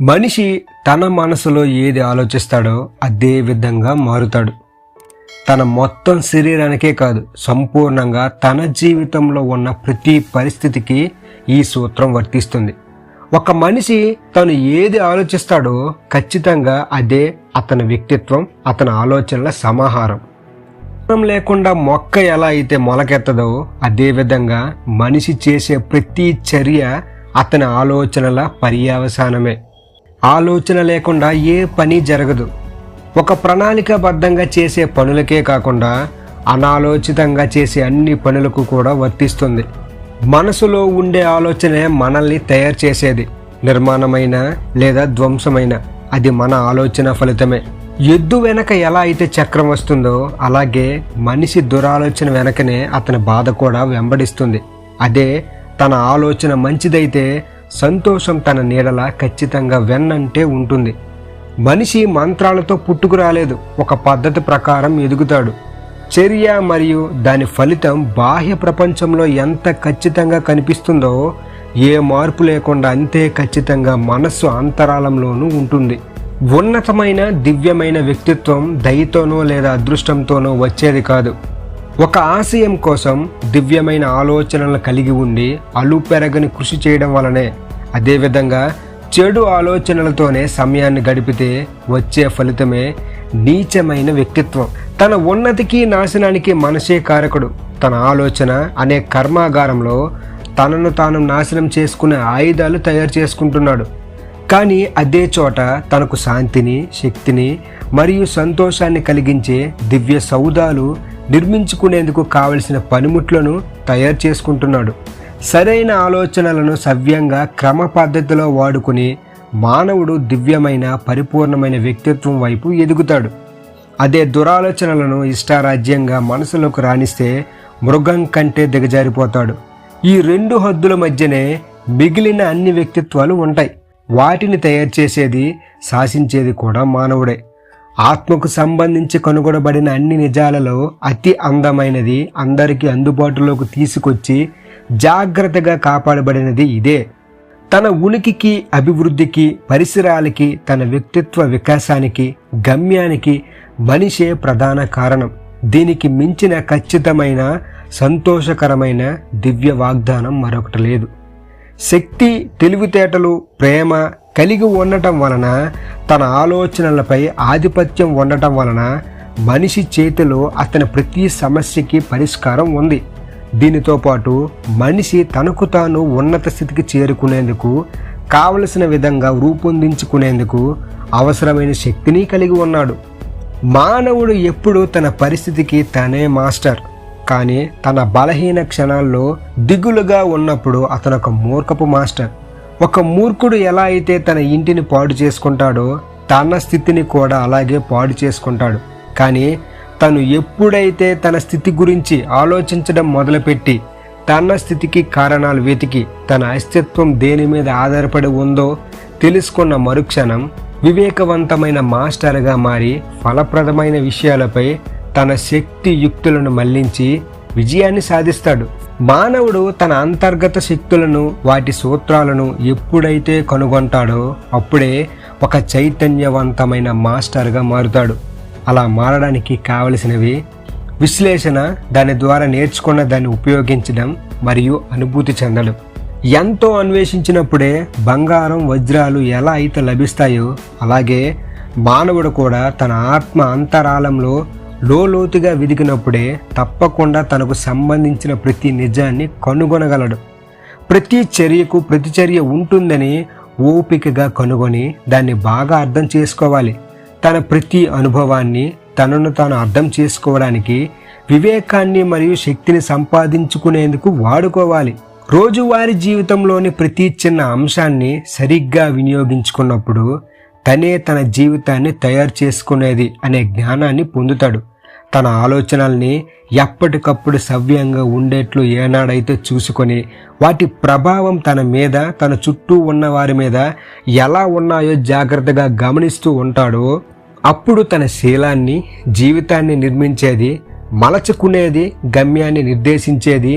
మనిషి తన మనసులో ఏది ఆలోచిస్తాడో అదే విధంగా మారుతాడు. తన మొత్తం శరీరానికే కాదు సంపూర్ణంగా తన జీవితంలో ఉన్న ప్రతి పరిస్థితికి ఈ సూత్రం వర్తిస్తుంది. ఒక మనిషి తను ఏది ఆలోచిస్తాడో ఖచ్చితంగా అదే అతని వ్యక్తిత్వం అతని ఆలోచనల సమాహారం. లేకుండా మొక్క ఎలా అయితే మొలకెత్తదో అదే విధంగా మనిషి చేసే ప్రతి చర్య అతని ఆలోచనల పర్యావసానమే. ఆలోచన లేకుండా ఏ పని జరగదు. ఒక ప్రణాళికబద్ధంగా చేసే పనులకే కాకుండా అనాలోచితంగా చేసే అన్ని పనులకు కూడా వర్తిస్తుంది. మనసులో ఉండే ఆలోచనే మనల్ని తయారు చేసేది. నిర్మాణమైన లేదా ధ్వంసమైన అది మన ఆలోచన ఫలితమే. ఎద్దు వెనక ఎలా అయితే చక్రం వస్తుందో అలాగే మనిషి దురాలోచన వెనకనే అతని బాధ కూడా వెంబడిస్తుంది. అదే తన ఆలోచన మంచిదైతే సంతోషం తన నీడల ఖచ్చితంగా వెన్నంటే ఉంటుంది. మనిషి మంత్రాలతో పుట్టుకు రాలేదు ఒక పద్ధతి ప్రకారం ఎదుగుతాడు. చర్య మరియు దాని ఫలితం బాహ్య ప్రపంచంలో ఎంత ఖచ్చితంగా కనిపిస్తుందో ఏ మార్పు లేకుండా అంతే ఖచ్చితంగా మనస్సు అంతరాళంలోనూ ఉంటుంది. ఉన్నతమైన దివ్యమైన వ్యక్తిత్వం దయతోనో లేదా అదృష్టంతోనో వచ్చేది కాదు. ఒక ఆశయం కోసం దివ్యమైన ఆలోచనలు కలిగి ఉండి అలుపెరగని కృషి చేయడం వలనే అదేవిధంగా చెడు ఆలోచనలతోనే సమయాన్ని గడిపితే వచ్చే ఫలితమే నీచమైన వ్యక్తిత్వం. తన ఉన్నతికి నాశనానికి మనసే కారకుడు. తన ఆలోచన అనే కర్మాగారంలో తనను తాను నాశనం చేసుకునే ఆయుధాలు తయారు చేసుకుంటున్నాడు. కానీ అదే చోట తనకు శాంతిని శక్తిని మరియు సంతోషాన్ని కలిగించే దివ్య సౌదాలు నిర్మించుకునేందుకు కావలసిన పనిముట్లను తయారు చేసుకుంటున్నాడు. సరైన ఆలోచనలను సవ్యంగా క్రమ పద్ధతిలో వాడుకుని మానవుడు దివ్యమైన పరిపూర్ణమైన వ్యక్తిత్వం వైపు ఎదుగుతాడు. అదే దురాలోచనలను ఇష్టారాజ్యంగా మనసులోకి రాణిస్తే మృగం కంటే దిగజారిపోతాడు. ఈ రెండు హద్దుల మధ్యనే మిగిలిన అన్ని వ్యక్తిత్వాలు ఉంటాయి. వాటిని తయారు చేసేది శాసించేది కూడా మానవుడే. ఆత్మకు సంబంధించి కనుగొనబడిన అన్ని నిజాలలో అతి అందమైనది అందరికీ అందుబాటులోకి తీసుకొచ్చి జాగ్రత్తగా కాపాడబడినది ఇదే. తన ఉనికికి అభివృద్ధికి పరిసరాలకి తన వ్యక్తిత్వ వికాసానికి గమ్యానికి మనిషే ప్రధాన కారణం. దీనికి మించిన ఖచ్చితమైన సంతోషకరమైన దివ్య వాగ్దానం మరొకటి లేదు. శక్తి తెలివితేటలు ప్రేమ కలిగి ఉండటం వలన తన ఆలోచనలపై ఆధిపత్యం ఉండటం వలన మనిషి చేతిలో అతని ప్రతి సమస్యకి పరిష్కారం ఉంది. దీనితో పాటు మనిషి తనకు తాను ఉన్నత స్థితికి చేరుకునేందుకు కావలసిన విధంగా రూపొందించుకునేందుకు అవసరమైన శక్తిని కలిగి ఉన్నాడు. మానవుడు ఎప్పుడు తన పరిస్థితికి తనే మాస్టర్. కానీ తన బలహీన క్షణాల్లో దిగులుగా ఉన్నప్పుడు అతను ఒక మూర్ఖపు మాస్టర్. ఒక మూర్ఖుడు ఎలా అయితే తన ఇంటిని పాడు చేసుకుంటాడో తన స్థితిని కూడా అలాగే పాడు చేసుకుంటాడు. కానీ తను ఎప్పుడైతే తన స్థితి గురించి ఆలోచించడం మొదలుపెట్టి తన స్థితికి కారణాలు వెతికి తన అస్తిత్వం దేని మీద ఆధారపడి ఉందో తెలుసుకున్న మరుక్షణం వివేకవంతమైన మాస్టర్గా మారి ఫలప్రదమైన విషయాలపై తన శక్తి యుక్తులను మళ్ళించి విజయాన్ని సాధిస్తాడు. మానవుడు తన అంతర్గత శక్తులను వాటి సూత్రాలను ఎప్పుడైతే కనుగొంటాడో అప్పుడే ఒక చైతన్యవంతమైన మాస్టర్గా మారుతాడు. అలా మారడానికి కావలసినవి. విశ్లేషణ దాని ద్వారా నేర్చుకున్న దాన్ని ఉపయోగించడం మరియు అనుభూతి చెందడం. ఎంతో అన్వేషించినప్పుడే బంగారం వజ్రాలు ఎలా అయితే లభిస్తాయో అలాగే మానవుడు కూడా తన ఆత్మ అంతరాళంలో లోతుగా విదిగినప్పుడే తప్పకుండా తనకు సంబంధించిన ప్రతి నిజాన్ని కనుగొనగలడు. ప్రతి చర్యకు ప్రతిచర్య ఉంటుందని ఓపికగా కనుగొని దాన్ని బాగా అర్థం చేసుకోవాలి. తన ప్రతి అనుభవాన్ని తనను తాను అర్థం చేసుకోవడానికి వివేకాన్ని మరియు శక్తిని సంపాదించుకునేందుకు వాడుకోవాలి. రోజువారీ జీవితంలోని ప్రతి చిన్న అంశాన్ని సరిగ్గా వినియోగించుకున్నప్పుడు తనే తన జీవితాన్ని తయారు చేసుకునేది అనే జ్ఞానాన్ని పొందుతాడు. తన ఆలోచనల్ని ఎప్పటికప్పుడు సవ్యంగా ఉండేట్లు ఏనాడైతే చూసుకొని వాటి ప్రభావం తన మీద తన చుట్టూ ఉన్న వారి మీద ఎలా ఉన్నాయో జాగ్రత్తగా గమనిస్తూ ఉంటాడో అప్పుడు తన శీలాన్ని జీవితాన్ని నిర్మించేది మలచుకునేది గమ్యాన్ని నిర్దేశించేది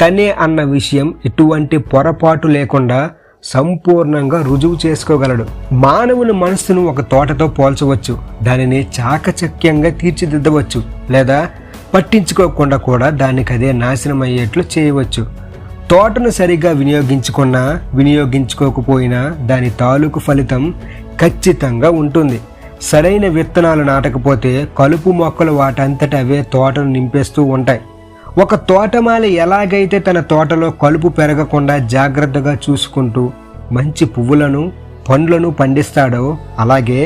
తనే అన్న విషయం ఎటువంటి పొరపాటు లేకుండా సంపూర్ణంగా రుజువు చేసుకోగలడు. మానవుని మనస్సును ఒక తోటతో పోల్చవచ్చు. దానిని చాకచక్యంగా తీర్చిదిద్దవచ్చు. లేదా పట్టించుకోకుండా కూడా దానికి అదే నాశనం అయ్యేట్లు చేయవచ్చు. తోటను సరిగ్గా వినియోగించుకున్నా వినియోగించుకోకపోయినా దాని తాలూకు ఫలితం ఖచ్చితంగా ఉంటుంది. సరైన విత్తనాలు నాటకపోతే కలుపు మొక్కలు వాటంతట అవే తోటను నింపేస్తూ ఉంటాయి. ఒక తోటమాలి ఎలాగైతే తన తోటలో కలుపు పెరగకుండా జాగ్రత్తగా చూసుకుంటూ మంచి పువ్వులను పండ్లను పండిస్తాడో అలాగే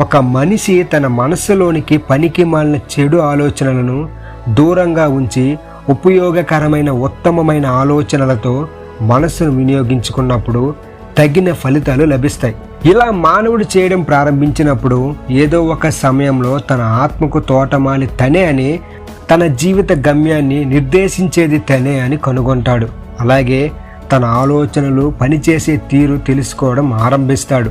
ఒక మనిషి తన మనస్సులోనికి పనికి మాలిన చెడు ఆలోచనలను దూరంగా ఉంచి ఉపయోగకరమైన ఉత్తమమైన ఆలోచనలతో మనస్సును వినియోగించుకున్నప్పుడు తగిన ఫలితాలు లభిస్తాయి. ఇలా మానవుడు చేయడం ప్రారంభించినప్పుడు ఏదో ఒక సమయంలో తన ఆత్మకు తోటమాలి తనే అని తన జీవిత గమ్యాన్ని నిర్దేశించేది తనే అని కనుగొంటాడు. అలాగే తన ఆలోచనలు పనిచేసే తీరు తెలుసుకోవడం ఆరంభిస్తాడు.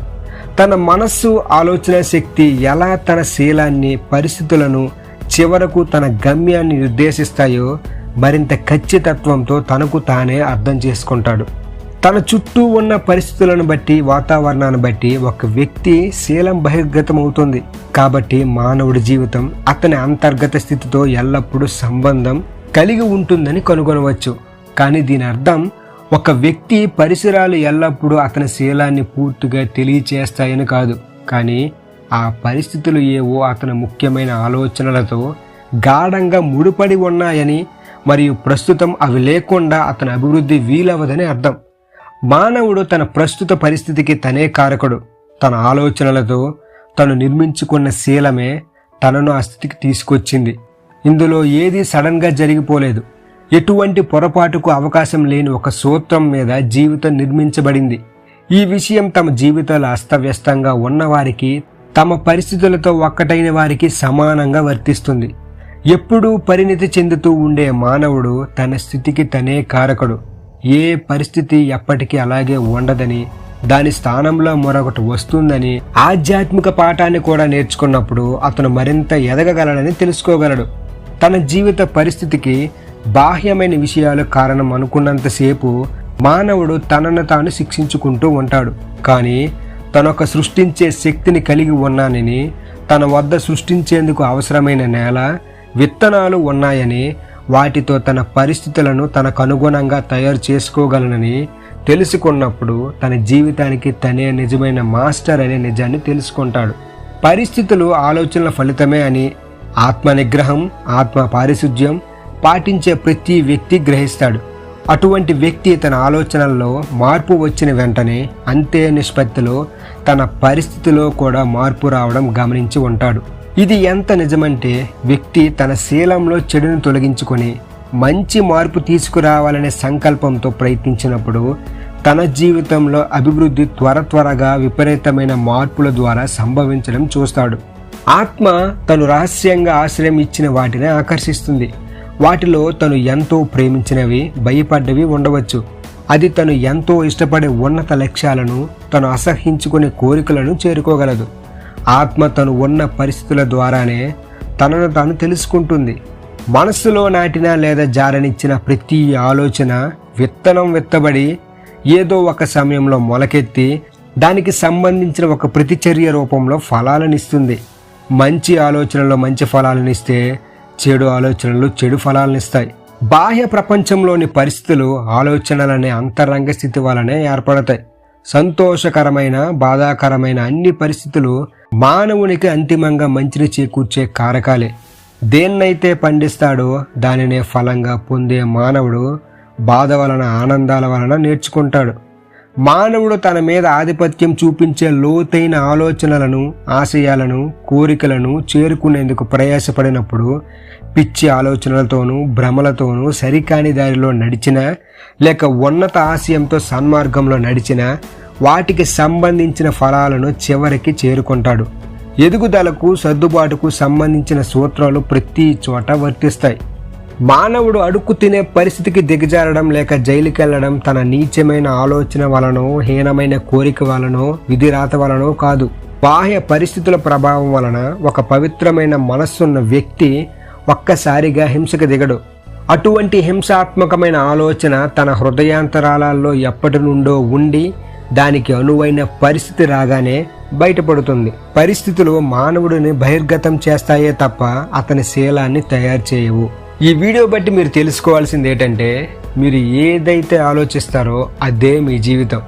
తన మనస్సు ఆలోచన శక్తి ఎలా తన శీలాన్ని పరిస్థితులను చివరకు తన గమ్యాన్ని నిర్దేశిస్తాయో మరింత ఖచ్చితత్వంతో తనకు తానే అర్థం చేసుకుంటాడు. తన చుట్టూ ఉన్న పరిస్థితులను బట్టి వాతావరణాన్ని బట్టి ఒక వ్యక్తి శీలం బహిర్గతం అవుతుంది కాబట్టి మానవుడి జీవితం అతని అంతర్గత స్థితితో ఎల్లప్పుడూ సంబంధం కలిగి ఉంటుందని కనుగొనవచ్చు. కానీ దీని అర్థం ఒక వ్యక్తి పరిసరాలు ఎల్లప్పుడూ అతని శీలాన్ని పూర్తిగా తెలియచేస్తాయని కాదు. కానీ ఆ పరిస్థితులు ఏవో అతని ముఖ్యమైన ఆలోచనలతో గాఢంగా ముడిపడి ఉన్నాయని మరియు ప్రస్తుతం అవి లేకుండా అతని అభివృద్ధి వీలవదని అర్థం. మానవుడు తన ప్రస్తుత పరిస్థితికి తనే కారకుడు. తన ఆలోచనలతో తను నిర్మించుకున్న శీలమే తనను ఆ స్థితికి తీసుకొచ్చింది. ఇందులో ఏది సడన్గా జరిగిపోలేదు. ఎటువంటి పొరపాటుకు అవకాశం లేని ఒక సూత్రం మీద జీవితం నిర్మించబడింది. ఈ విషయం తమ జీవితాలు అస్తవ్యస్తంగా ఉన్నవారికి తమ పరిస్థితులతో ఒక్కటైన వారికి సమానంగా వర్తిస్తుంది. ఎప్పుడూ పరిణితి చెందుతూ ఉండే మానవుడు తన స్థితికి తనే కారకుడు. ఏ పరిస్థితి ఎప్పటికీ అలాగే ఉండదని దాని స్థానంలో మరొకటి వస్తుందని ఆధ్యాత్మిక పాఠాన్ని కూడా నేర్చుకున్నప్పుడు అతను మరింత ఎదగగలడని తెలుసుకోగలడు. తన జీవిత పరిస్థితికి బాహ్యమైన విషయాలు కారణం అనుకున్నంతసేపు మానవుడు తనను తాను శిక్షించుకుంటూ ఉంటాడు. కానీ తనొక సృష్టించే శక్తిని కలిగి ఉన్నానని తన వద్ద సృష్టించేందుకు అవసరమైన నేల విత్తనాలు ఉన్నాయని వాటితో తన పరిస్థితులను తనకు అనుగుణంగా తయారు చేసుకోగలనని తెలుసుకున్నప్పుడు తన జీవితానికి తనే నిజమైన మాస్టర్ అనే నిజాన్ని తెలుసుకుంటాడు. పరిస్థితులు ఆలోచనల ఫలితమే అని ఆత్మ నిగ్రహం ఆత్మ పారిశుధ్యం పాటించే ప్రతి వ్యక్తి గ్రహిస్తాడు. అటువంటి వ్యక్తి తన ఆలోచనల్లో మార్పు వచ్చిన వెంటనే అంతే నిష్పత్తిలో తన పరిస్థితిలో కూడా మార్పు రావడం గమనించి ఉంటాడు. ఇది ఎంత నిజమంటే వ్యక్తి తన శీలంలో చెడును తొలగించుకొని మంచి మార్పు తీసుకురావాలనే సంకల్పంతో ప్రయత్నించినప్పుడు తన జీవితంలో అభివృద్ధి త్వర త్వరగా విపరీతమైన మార్పుల ద్వారా సంభవించడం చూస్తాడు. ఆత్మ తను రహస్యంగా ఆశ్రయం ఇచ్చిన వాటిని ఆకర్షిస్తుంది. వాటిలో తను ఎంతో ప్రేమించినవి భయపడ్డవి ఉండవచ్చు. అది తను ఎంతో ఇష్టపడే ఉన్నత లక్ష్యాలను తను అసహించుకునే కోరికలను చేరుకోగలదు. ఆత్మ తను ఉన్న పరిస్థితుల ద్వారానే తనను తాను తెలుసుకుంటుంది. మనస్సులో నాటిన లేదా జారనిచ్చిన ప్రతి ఆలోచన విత్తనం విత్తబడి ఏదో ఒక సమయంలో మొలకెత్తి దానికి సంబంధించిన ఒక ప్రతిచర్య రూపంలో ఫలాలనిస్తుంది. మంచి ఆలోచనలో మంచి ఫలాలనిస్తే చెడు ఆలోచనలు చెడు ఫలాలనిస్తాయి. బాహ్య ప్రపంచంలోని పరిస్థితులు ఆలోచనలనే అంతరంగ స్థితి వలనే ఏర్పడతాయి. సంతోషకరమైన బాధాకరమైన అన్ని పరిస్థితులు మానవునికి అంతిమంగా మంచిని చేకూర్చే కారకాలే. దేన్నైతే పండిస్తాడో దానినే ఫలంగా పొందే మానవుడు బాధ వలన ఆనందాల వలన నేర్చుకుంటాడు. మానవుడు తన మీద ఆధిపత్యం చూపించే లోతైన ఆలోచనలను ఆశయాలను కోరికలను చేరుకునేందుకు ప్రయాసపడినప్పుడు పిచ్చి ఆలోచనలతోనూ భ్రమలతోనూ సరికాని దారిలో నడిచినా లేక ఉన్నత ఆశయంతో సన్మార్గంలో నడిచినా వాటికి సంబంధించిన ఫలాలను చివరికి చేరుకుంటాడు. ఎదుగుదలకు సర్దుబాటుకు సంబంధించిన సూత్రాలు ప్రతి చోట వర్తిస్తాయి. మానవుడు అడుక్కు తినే పరిస్థితికి దిగజారడం లేక జైలుకెళ్ళడం తన నీచమైన ఆలోచన వలనో హీనమైన కోరిక వలనో విధిరాత వలనో కాదు. బాహ్య పరిస్థితుల ప్రభావం వలన ఒక పవిత్రమైన మనస్సున్న వ్యక్తి ఒక్కసారిగా హింసకు దిగడు. అటువంటి హింసాత్మకమైన ఆలోచన తన హృదయాంతరాలలో ఎప్పటి నుండో ఉండి దానికి అనువైన పరిస్థితి రాగానే బయటపడుతుంది. పరిస్థితులు మానవుడిని బహిర్గతం చేస్తాయే తప్ప అతని శీలాన్ని తయారు చేయవు. ఈ వీడియో బట్టి మీరు తెలుసుకోవాల్సింది ఏంటంటే మీరు ఏదైతే ఆలోచిస్తారో అదే మీ జీవితం.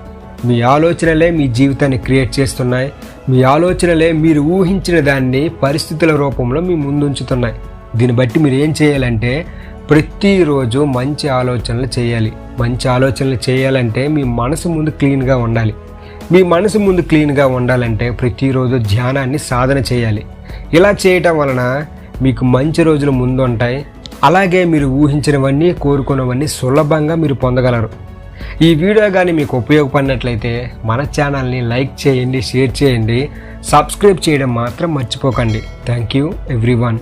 మీ ఆలోచనలే మీ జీవితాన్ని క్రియేట్ చేస్తున్నాయి. మీ ఆలోచనలే మీరు ఊహించిన దాన్ని పరిస్థితుల రూపంలో మీ ముందుంచుతున్నాయి. దీన్ని బట్టి మీరు ఏం చేయాలంటే ప్రతిరోజు మంచి ఆలోచనలు చేయాలి. మంచి ఆలోచనలు చేయాలంటే మీ మనసు ముందు క్లీన్గా ఉండాలి. మీ మనసు ముందు క్లీన్గా ఉండాలంటే ప్రతిరోజు ధ్యానాన్ని సాధన చేయాలి. ఇలా చేయటం వలన మీకు మంచి రోజులు ముందు ఉంటాయి. అలాగే మీరు ఊహించినవన్నీ కోరుకున్నవన్నీ సులభంగా మీరు పొందగలరు. ఈ వీడియో కానీ మీకు ఉపయోగపడినట్లయితే మన ఛానల్ని లైక్ చేయండి షేర్ చేయండి సబ్స్క్రైబ్ చేయడం మాత్రం మర్చిపోకండి. Thank you everyone.